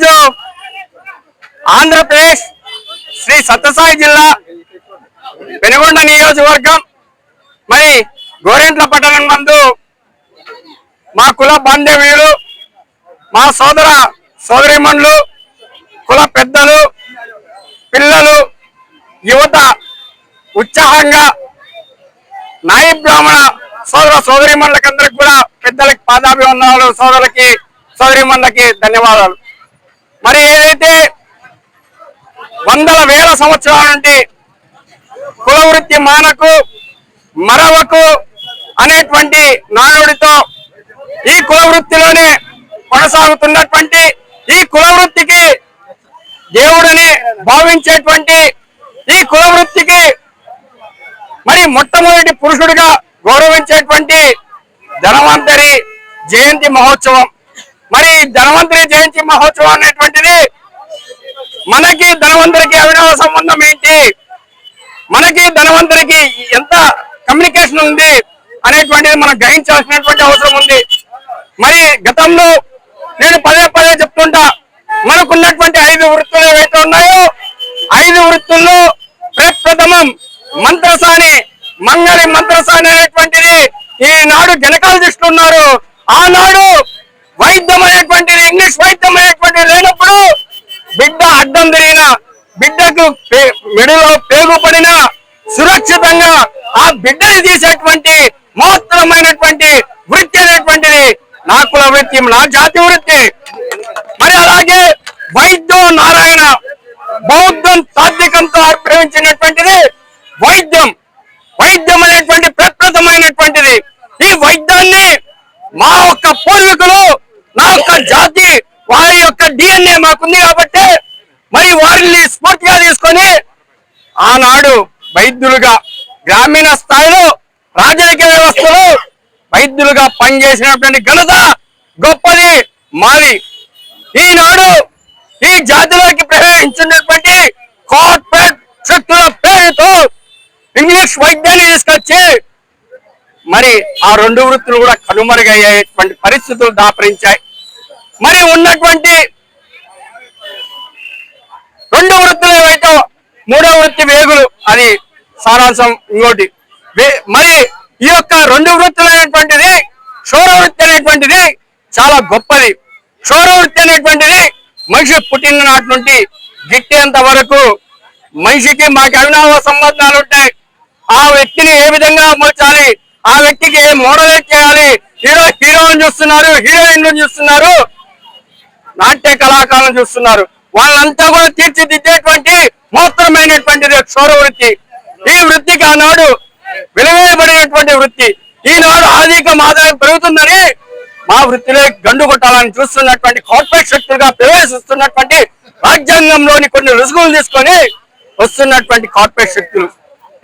ఈరోజు ఆంధ్రప్రదేశ్ శ్రీ సత్యసాయి జిల్లా పెనుగొండ నియోజకవర్గం. మరి గోరెంట్ల పట్టణం నందు మా కుల బాంధవ్యులు మా సోదర సోదరిమణులు కుల పెద్దలు పిల్లలు యువత ఉత్సాహంగా నాయి బ్రాహ్మణ సోదర సోదరిమణులకందరికి కూడా పెద్దలకి పాదాభివందనాలు సోదరులకి సోదరిమణులకి ధన్యవాదాలు. మరి ఏదైతే వందల వేల సంవత్సరాల నుండి కులవృత్తి మానకు మరవకు అనేటువంటి నాయుడితో ఈ కులవృత్తిలోనే కొనసాగుతున్నటువంటి ఈ కులవృత్తికి దేవుడని భావించేటువంటి ఈ కులవృత్తికి మరి మొట్టమొదటి పురుషుడిగా గౌరవించేటువంటి ధనవంతరి జయంతి మహోత్సవం. మరి ధనవంతరి జయంతి మహోత్సవం అనేటువంటిది మనకి ధనవంతరికి అవినవ సంబంధం ఏంటి? మనకి ధనవంతరికి ఎంత కమ్యూనికేషన్ ఉంది అనేటువంటిది మనం గ్రహించాల్సినటువంటి అవసరం ఉంది. మరి గతంలో నేను పదే పదే చెప్తుంటా మనకున్నటువంటి ఐదు వృత్తులు ఏవైతే ఉన్నాయో ఐదు వృత్తుల్లో ప్రప్రథమం మంత్రసాని మంగళి మంత్రసాని అనేటువంటిది ఈనాడు గెనకాలజిస్టులు ఉన్నారు. ఆనాడు వైద్యం అనేటువంటిది ఇంగ్లీష్ వైద్యం అనేటువంటిది లేనప్పుడు బిడ్డ అడ్డం తిరిగిన బిడ్డకు పే- మెడలో పేగు పడిన సురక్షితంగా ఆ బిడ్డని తీసేటువంటి మహత్తరమైనటువంటి వృత్తి అనేటువంటిది నా కుల వృత్తి నా జాతి వృత్తి. మరి అలాగే వైద్యం నారాయణ బౌద్ధం తాత్వికంతో ఆవిర్భవించినటువంటిది వైద్యం. వైద్యం అనేటువంటి ప్రకృతమైనటువంటిది. ఈ వైద్యాన్ని మా యొక్క పూర్వీకులు నా యొక్క జాతి వారి యొక్క డిఎన్ఏ మాకుంది కాబట్టి మరి వారిని స్ఫూర్తిగా తీసుకొని ఆనాడు వైద్యులుగా గ్రామీణ స్థాయిలో రాజకీయ వ్యవస్థలో వైద్యులుగా పనిచేసినటువంటి ఘనత గొప్పది మాది. ఈనాడు ఈ జాతిలోకి ప్రవేశించినటువంటి కార్పొరేట్ శక్తుల పేరుతో ఇంగ్లీష్ వైద్యాన్ని తీసుకొచ్చి మరి ఆ రెండు వృత్తులు కూడా కనుమరుగయ్యేటువంటి పరిస్థితులు దాపరించాయి. మరి ఉన్నటువంటి రెండు వృత్తులు ఏవైతే మూడో వృత్తి వేగులు అది సారాంశం ఇంకోటి. మరి ఈ యొక్క రెండు వృత్తులు అనేటువంటిది క్షోర వృత్తి అనేటువంటిది చాలా గొప్పది. క్షోర వృత్తి అనేటువంటిది మనిషి పుట్టిన నాటి నుండి గిట్టేంత వరకు మనిషికి మాకు అవినావ సంబంధాలు ఉంటాయి. ఆ వ్యక్తిని ఏ విధంగా అమర్చాలి ఆ వ్యక్తికి ఏ మోడల్ చేయాలి? హీరో హీరోని చూస్తున్నారు హీరోయిన్లు చూస్తున్నారు. నాట్య కళాకారులను చూస్తున్నారు. వాళ్ళంతా కూడా తీర్చిదిద్దేటువంటి మహత్తరమైనటువంటిది క్షౌర వృత్తి. ఈ వృత్తికి ఆనాడు విలువేయబడినటువంటి వృత్తి. ఈనాడు ఆర్థిక ఆదాయం పెరుగుతుందని మా వృత్తిలో గండు కొట్టాలని చూస్తున్నటువంటి కార్పొరేట్ శక్తులుగా ప్రవేశిస్తున్నటువంటి రాజ్యాంగంలోని కొన్ని రుసుగులు తీసుకొని వస్తున్నటువంటి కార్పొరేట్ శక్తులు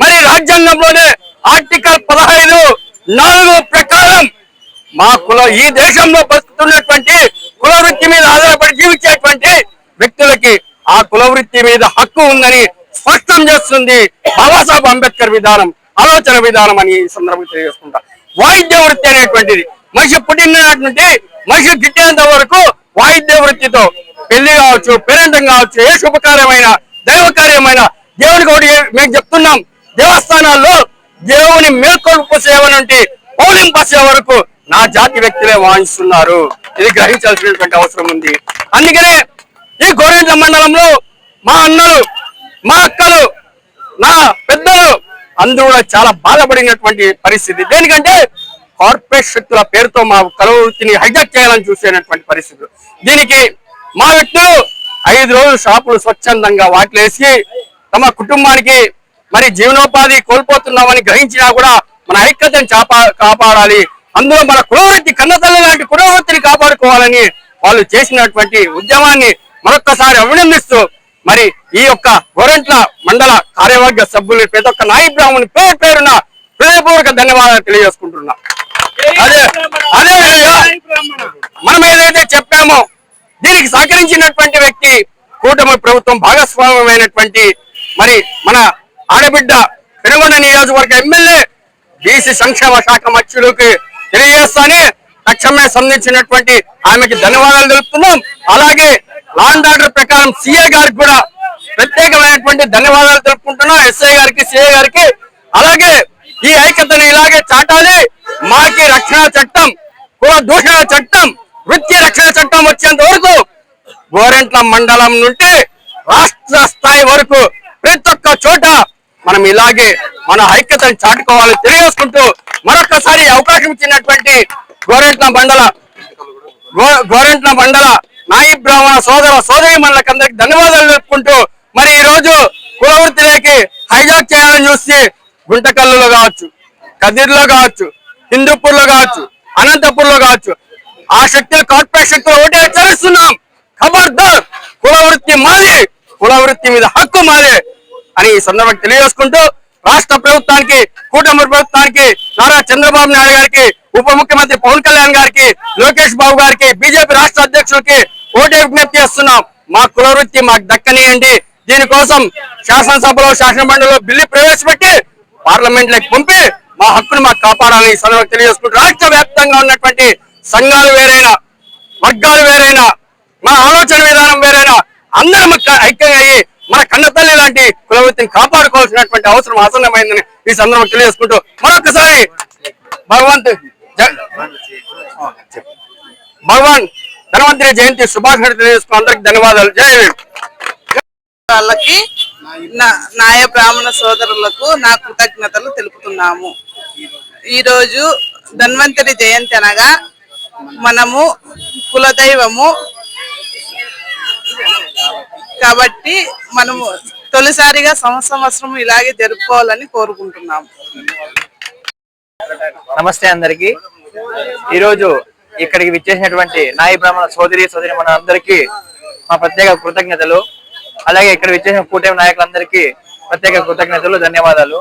మరి రాజ్యాంగంలోనే ఆర్టికల్ పదహైదు నాలుగు ప్రకారం మా కుల ఈ దేశంలో బతుకుతున్నటువంటి కుల వృత్తి మీద ఆధారపడి జీవించేటువంటి వ్యక్తులకి ఆ కుల వృత్తి మీద హక్కు ఉందని స్పష్టం చేస్తుంది బాబాసాహెబ్ అంబేద్కర్ విధానం ఆలోచన విధానం అని ఈ సందర్భంగా తెలియజేసుకుంటా. వాయిద్య వృత్తి అనేటువంటిది. మనిషి పుట్టినటువంటి నుండి మనిషి గిట్టేంత వరకు వాయిద్య వృత్తితో పెళ్ళి కావచ్చు పేరెంటం కావచ్చు ఏ శుభకార్యమైన దైవ కార్యమైన దేవునికి ఒకటి మేము చెప్తున్నాం. దేవస్థానాల్లో దేవుని మేల్కొల్పు సేవ నుండి పౌలింప సేవ వరకు నా జాతి వ్యక్తులే వాయిస్తున్నారు. ఇది గ్రహించాల్సినటువంటి అవసరం ఉంది. అందుకనే ఈ గోరెంట్ల మండలంలో మా అన్నలు మా అక్కలు నా పెద్దలు అందరూ కూడా చాలా బాధపడినటువంటి పరిస్థితి. దేనికంటే కార్పొరేట్ శక్తుల పేరుతో మా కలవృత్తిని హైజాక్ చేయాలని చూసేటువంటి పరిస్థితులు దీనికి మా వ్యక్తులు ఐదు రోజులు షాపులు స్వచ్ఛందంగా వాటిలేసి తమ కుటుంబానికి మరి జీవనోపాధి కోల్పోతున్నామని గ్రహించినా కూడా మన ఐక్యతను చాపా కాపాడాలి. అందులో మన కులవృత్తి కన్నతల్లి లాంటి కులవృత్తిని కాపాడుకోవాలని వాళ్ళు చేసినటువంటి ఉద్యమాన్ని మరొక్కసారి అభినందిస్తూ మరి ఈ యొక్క గోరంట్ల మండల కార్యవర్గ సభ్యులు ప్రతి ఒక్క నాయి బ్రాహ్మణి పేరు పేరున హృదయపూర్వక ధన్యవాదాలు తెలియజేసుకుంటున్నా. అదే అదే విధంగా మనం ఏదైతే చెప్పామో దీనికి సహకరించినటువంటి వ్యక్తి కూటమి ప్రభుత్వం భాగస్వామ్యమైనటువంటి మరి మన ఆడబిడ్డ పెనుగొండ నియోజకవర్గ ఎమ్మెల్యే బీసీ సంక్షేమ శాఖ మత్స్యులకి తెలియజేస్తానే తక్షణమే సంధించినటువంటి ఆమెకి ధన్యవాదాలు తెలుపుతున్నాం. అలాగే లాండ్ ఆర్డర్ ప్రకారం సిఏ గారికి కూడా ప్రత్యేకమైనటువంటి ధన్యవాదాలు తెలుపుకుంటున్నాం. ఎస్ఐ గారికి సిఐ గారికి. అలాగే ఈ ఐక్యతను ఇలాగే చాటాలి. మాకి రక్షణ చట్టం కుల దూషణ చట్టం వృత్తి రక్షణ చట్టం వచ్చేంత వరకు గోరెంట్ల మండలం నుండి రాష్ట్ర స్థాయి వరకు ప్రతి ఒక్క చోట మనం ఇలాగే మన ఐక్యతను చాటుకోవాలని తెలియజేసుకుంటూ మరొకసారి అవకాశం ఇచ్చినటువంటి గోరెంట్ల మండల గో- గోరెంట్ల మండల నాయి బ్రాహ్మణ సోదర సోదరి అందరికి ధన్యవాదాలు చెప్పుకుంటూ మరి ఈ రోజు కులవృత్తిలోకి హైజాక్ చేయాలని చూస్తే గుంటకల్లులో కావచ్చు కదిర్లో కావచ్చు హిందూపూర్లో కావచ్చు అనంతపూర్లో కావచ్చు ఆ శక్తులు కార్పొరేట్ శక్తులు ఒకటే హెచ్చరిస్తున్నాం. ఖబర్దార్ కులవృత్తి మాది కులవృత్తి మీద హక్కు మాది. అని ఈ సందర్భంగా తెలియజేసుకుంటూ రాష్ట్ర ప్రభుత్వానికి కూటమి ప్రభుత్వానికి నారా చంద్రబాబు నాయుడు గారికి ఉప ముఖ్యమంత్రి పవన్ కళ్యాణ్ గారికి లోకేష్ బాబు గారికి బీజేపీ రాష్ట్ర అధ్యక్షులకి ఓటే విజ్ఞప్తి చేస్తున్నాం. మా కుల వృత్తి మాకు దక్కనియండి. దీనికోసం శాసనసభలో శాసనమండలిలో బిల్లు ప్రవేశపెట్టి పార్లమెంట్లోకి పంపి మా హక్కును మాకు కాపాడాలని సందర్భంగా తెలియజేసుకుంటూ రాష్ట్ర వ్యాప్తంగా ఉన్నటువంటి సంఘాలు వేరైనా వర్గాలు వేరైనా మా ఆలోచన విధానం వేరైనా అందరం ఒక ఐక్యంగా అయ్యి మన కన్నతల్లి లాంటి కులవృత్తిని కాపాడుకోవాల్సినటువంటి అవసరం ఆసన్నమైందని ఈ సందర్భంగా తెలియజేసుకుంటూ మరొకసారి భగవంత్ భగవాన్ ధనవంతరి జయంతి శుభాకాంక్షలు తెలియజేసుకుని అందరికి ధన్యవాదాలు. జై వాళ్ళకి నా- నాయ బ్రాహ్మణ సోదరులకు నా కృతజ్ఞతలు తెలుపుతున్నాము. ఈరోజు ధన్వంతరి జయంతి అనగా మనము కులదైవము కాబట్టి మనము తొలిసారిగా సంవత్సరం ఇలాగే జరుపుకోవాలని కోరుకుంటున్నాము. నమస్తే అందరికి. ఈరోజు ఇక్కడికి విచ్చేసినటువంటి నాయి బ్రాహ్మణ సోదరి సోదరి మన అందరికీ మా ప్రత్యేక కృతజ్ఞతలు. అలాగే ఇక్కడ విచ్చేసిన కూటమి నాయకులందరికీ ప్రత్యేక కృతజ్ఞతలు ధన్యవాదాలు.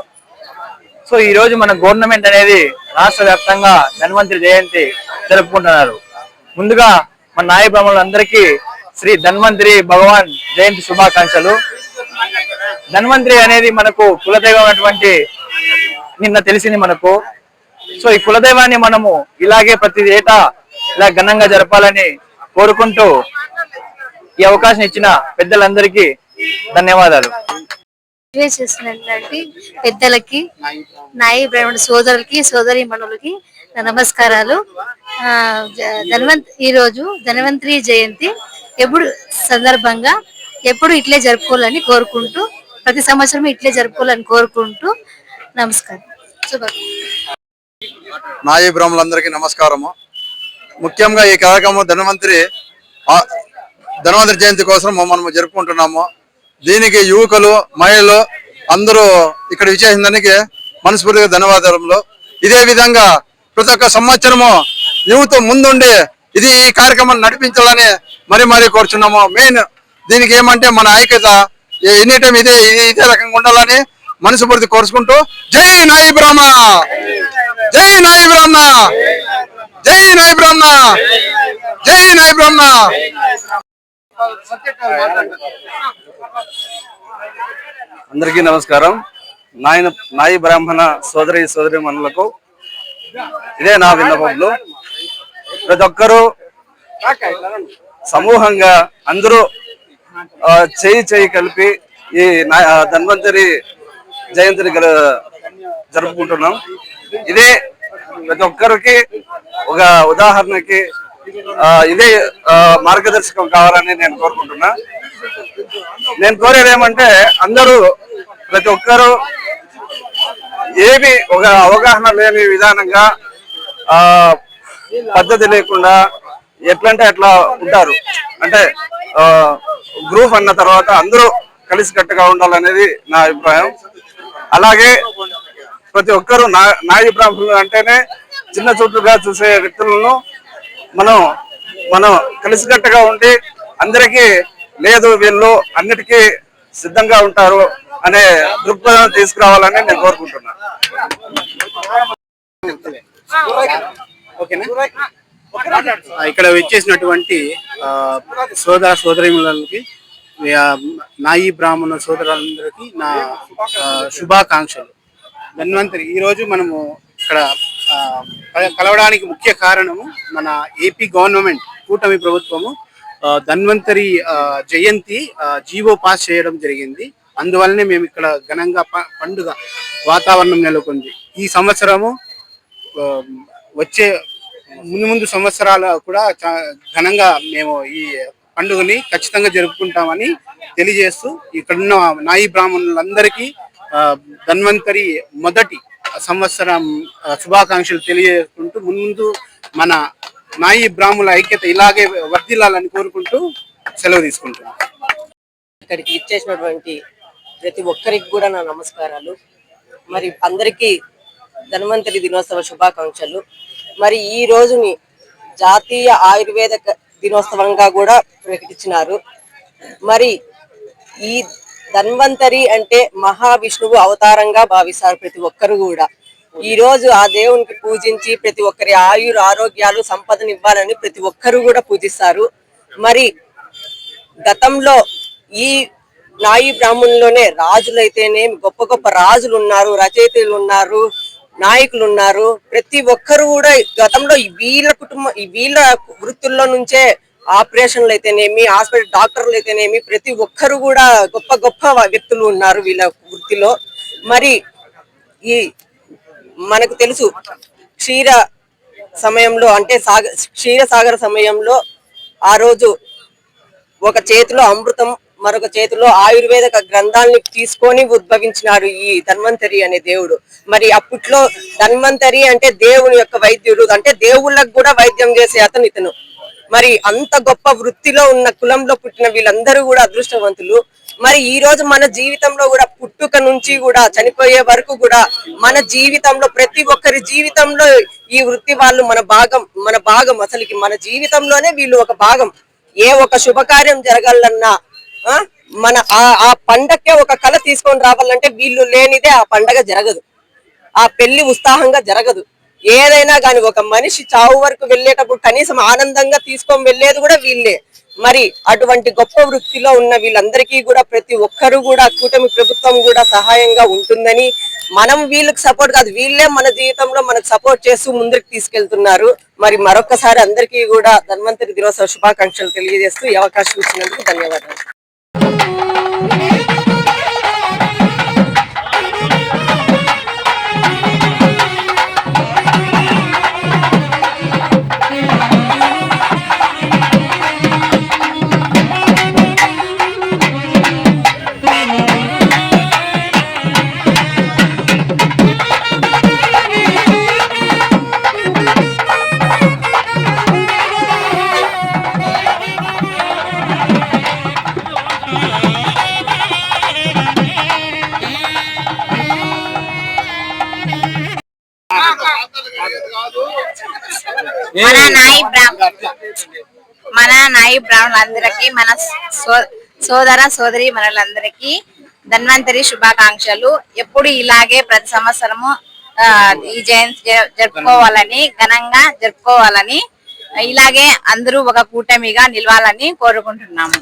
సో ఈ రోజు మన గవర్నమెంట్ అనేది రాష్ట్ర వ్యాప్తంగా ధన్వంతరి జయంతి జరుపుకుంటున్నారు. ముందుగా మన నాయ బ్రాహ్మణులందరికీ శ్రీ ధన్వంతరి భగవాన్ జయంతి శుభాకాంక్షలు. ధన్వంతరి అనేది మనకు కులదైవం అటువంటి నిన్న తెలిసింది మనకు. సో ఈ కులదైవాన్ని మనము ఇలాగే ప్రతి ఏటా ఇలా ఘనంగా జరపాలని కోరుకుంటూ ఈ అవకాశం ఇచ్చిన పెద్దలందరికీ ధన్యవాదాలు. ఎంకరేజ్ పెద్దలకి నాయి బ్రాహ్మణ సోదరులకి సోదరి మనులకి నమస్కారాలు. ఆ, ధన్వంత్ ఈ రోజు ధన్వంతరి జయంతి. ఎప్పుడు సందర్భంగా ఎప్పుడు ఇట్లే జరుపుకోవాలని కోరుకుంటూ ప్రతి సంవత్సరం ఇట్లే జరుపుకోవాలని కోరుకుంటూ నమస్కారం. శుభాకాంక్షలు నాయి నమస్కారము. ముఖ్యంగా ఈ కార్యక్రమం ధనవంతరి ఆ, జయంతి కోసం మనము జరుపుకుంటున్నాము. దీనికి యువకులు మహిళలు అందరూ ఇక్కడ విచ్చేసిన దానికి మనస్ఫూర్తిగా ధన్యవాదాలు. ఇదే విధంగా ప్రతి ఒక్క సంవత్సరము యువత ముందుండి ఇది ఈ కార్యక్రమాన్ని నడిపించాలని మరీ మరీ కోరుచున్నాము. మెయిన్ దీనికి ఏమంటే మన ఐక్యత ఎనీ టైం ఇదే ఇదే రకంగా ఉండాలని మనసుపూర్తి కోరుచుకుంటూ జై నాయి బ్రహ్మ! జై నాయి బ్రహ్మ! జై నాయి బ్రహ్మ! జై నాయి బ్రహ్మ! అందరికీ నమస్కారం. నాయన నాయి బ్రాహ్మణ సోదరి సోదరి మనులకు ఇదే నా విన్నపంలో ప్రతి ఒక్కరూ సమూహంగా అందరూ చేయి చేయి కలిపి ఈ నా- ధన్వంతరి జయంతిని గల జరుపుకుంటున్నాం. ఇదే ప్రతి ఒక్కరికి ఒక ఉదాహరణకి ఇదే మార్గదర్శకం కావాలని నేను కోరుకుంటున్నా. నేను కోరేది ఏమంటే అందరూ ప్రతి ఒక్కరూ ఏమి ఒక అవగాహన లేని విధానంగా ఆ పద్ధతి లేకుండా ఎట్లంటే అట్లా ఉంటారు. అంటే గ్రూప్ అన్న తర్వాత అందరూ కలిసికట్టుగా ఉండాలనేది నా అభిప్రాయం. అలాగే ప్రతి ఒక్కరూ నా నా అభిప్రాయం అంటేనే చిన్న చోట్లుగా చూసే వ్యక్తులను మనం మనం కలిసికట్టుగా ఉండి అందరికీ లేదు వీళ్ళు అన్నిటికీ సిద్ధంగా ఉంటారు అనే దృక్పథం తీసుకురావాలని నేను కోరుకుంటున్నాను ఆ, ఇక్కడ వచ్చేసినటువంటి సోదర సోదరిములకి నాయి బ్రాహ్మణ సోదరులందరికీ నా శుభాకాంక్షలు. ధన్వంతరి. ఈరోజు మనము ఇక్కడ కలవడానికి ముఖ్య కారణము మన ఏపీ గవర్నమెంట్ కూటమి ప్రభుత్వము ధన్వంతరి జయంతి జీవో పాస్ చేయడం జరిగింది. అందువల్లనే మేము ఇక్కడ ఘనంగా పండుగ వాతావరణం నెలకొంది. ఈ సంవత్సరము వచ్చే ముందు ముందు సంవత్సరాలు కూడా ఘనంగా మేము ఈ పండుగని ఖచ్చితంగా జరుపుకుంటామని తెలియజేస్తూ ఇక్కడున్న నాయి బ్రాహ్మణులందరికీ ధన్వంతరి మొదటి సంవత్సరం శుభాకాంక్షలు తెలియజేసుకుంటూ ముందు మన నాయి బ్రాహ్మణుల ఐక్యత ఇలాగే వర్ధిల్లాలని కోరుకుంటూ సెలవు తీసుకుంటున్నాం. ఇక్కడికి ఇచ్చేసినటువంటి ప్రతి ఒక్కరికి కూడా నా నమస్కారాలు. మరి అందరికీ ధన్వంతరి దినోత్సవ శుభాకాంక్షలు. మరి ఈ రోజుని జాతీయ ఆయుర్వేద దినోత్సవంగా కూడా ప్రకటించినారు. మరి ఈ ధన్వంతరి అంటే మహావిష్ణువు అవతారంగా భావిస్తారు ప్రతి ఒక్కరు కూడా. ఈ రోజు ఆ దేవునికి పూజించి ప్రతి ఒక్కరి ఆయుర ఆరోగ్యాలు సంపదనివ్వాలని ప్రతి ఒక్కరు కూడా పూజిస్తారు. మరి గతంలో ఈ నాయి బ్రాహ్మణుల్లోనే రాజులైతేనే గొప్ప గొప్ప రాజులు ఉన్నారు రచయితలు ఉన్నారు. నాయకులు ఉన్నారు ప్రతి ఒక్కరు కూడా గతంలో వీళ్ళ కుటుంబం వీళ్ళ వృత్తుల్లో నుంచే ఆపరేషన్లు అయితేనేమి హాస్పిటల్ డాక్టర్లు అయితేనేమి ప్రతి ఒక్కరు కూడా గొప్ప గొప్ప వ్యక్తులు ఉన్నారు వీళ్ళ వృత్తిలో. మరి ఈ మనకు తెలుసు క్షీర సమయంలో అంటే సాగ క్షీరసాగర సమయంలో ఆ రోజు ఒక చేతిలో అమృతం మరొక చేతిలో ఆయుర్వేద గ్రంథాలని తీసుకొని ఉద్భవించినాడు ఈ ధన్వంతరి అనే దేవుడు. మరి అప్పట్లో ధన్వంతరి అంటే దేవుని యొక్క వైద్యుడు అంటే దేవుళ్ళకు కూడా వైద్యం చేసే అతను ఇతను. మరి అంత గొప్ప వృత్తిలో ఉన్న కులంలో పుట్టిన వీళ్ళందరూ కూడా అదృష్టవంతులు. మరి ఈ రోజు మన జీవితంలో కూడా పుట్టుక నుంచి కూడా చనిపోయే వరకు కూడా మన జీవితంలో ప్రతి ఒక్కరి జీవితంలో ఈ వృత్తి వాళ్ళు మన భాగం మన భాగం అసలుకి మన జీవితంలోనే వీళ్ళు ఒక భాగం. ఏ ఒక శుభకార్యం జరగాలన్నా మన ఆ పండగకే పండక్కే ఒక కళ తీసుకొని రావాలంటే వీళ్ళు లేనిదే ఆ పండగ జరగదు. ఆ పెళ్ళి ఉత్సాహంగా జరగదు. ఏదైనా కానీ ఒక మనిషి చావు వరకు వెళ్ళేటప్పుడు కనీసం ఆనందంగా తీసుకొని వెళ్ళేది కూడా వీళ్ళే. మరి అటువంటి గొప్ప వృత్తిలో ఉన్న వీళ్ళందరికీ కూడా ప్రతి ఒక్కరూ కూడా కూటమి ప్రభుత్వం కూడా సహాయంగా ఉంటుందని మనం వీళ్ళకి సపోర్ట్ కాదు వీళ్ళే మన జీవితంలో మనకు సపోర్ట్ చేస్తూ ముందుకు తీసుకెళ్తున్నారు. మరి మరొకసారి అందరికీ కూడా ధన్వంతరి దినోత్సవ శుభాకాంక్షలు తెలియజేస్తూ ఈ అవకాశం ఇచ్చినందుకు ధన్యవాదాలు. Yeah. మన నాయి మన నాయి బ్రాహ్మణులందరికీ మన సో- సోదర సోదరి మనలందరికీ ధన్వంతరి శుభాకాంక్షలు. ఎప్పుడు ఇలాగే ప్రతి సంవత్సరము ఈ జయంతి జరుపుకోవాలని ఘనంగా జరుపుకోవాలని ఇలాగే అందరూ ఒక కూటమిగా నిలవాలని కోరుకుంటున్నాము.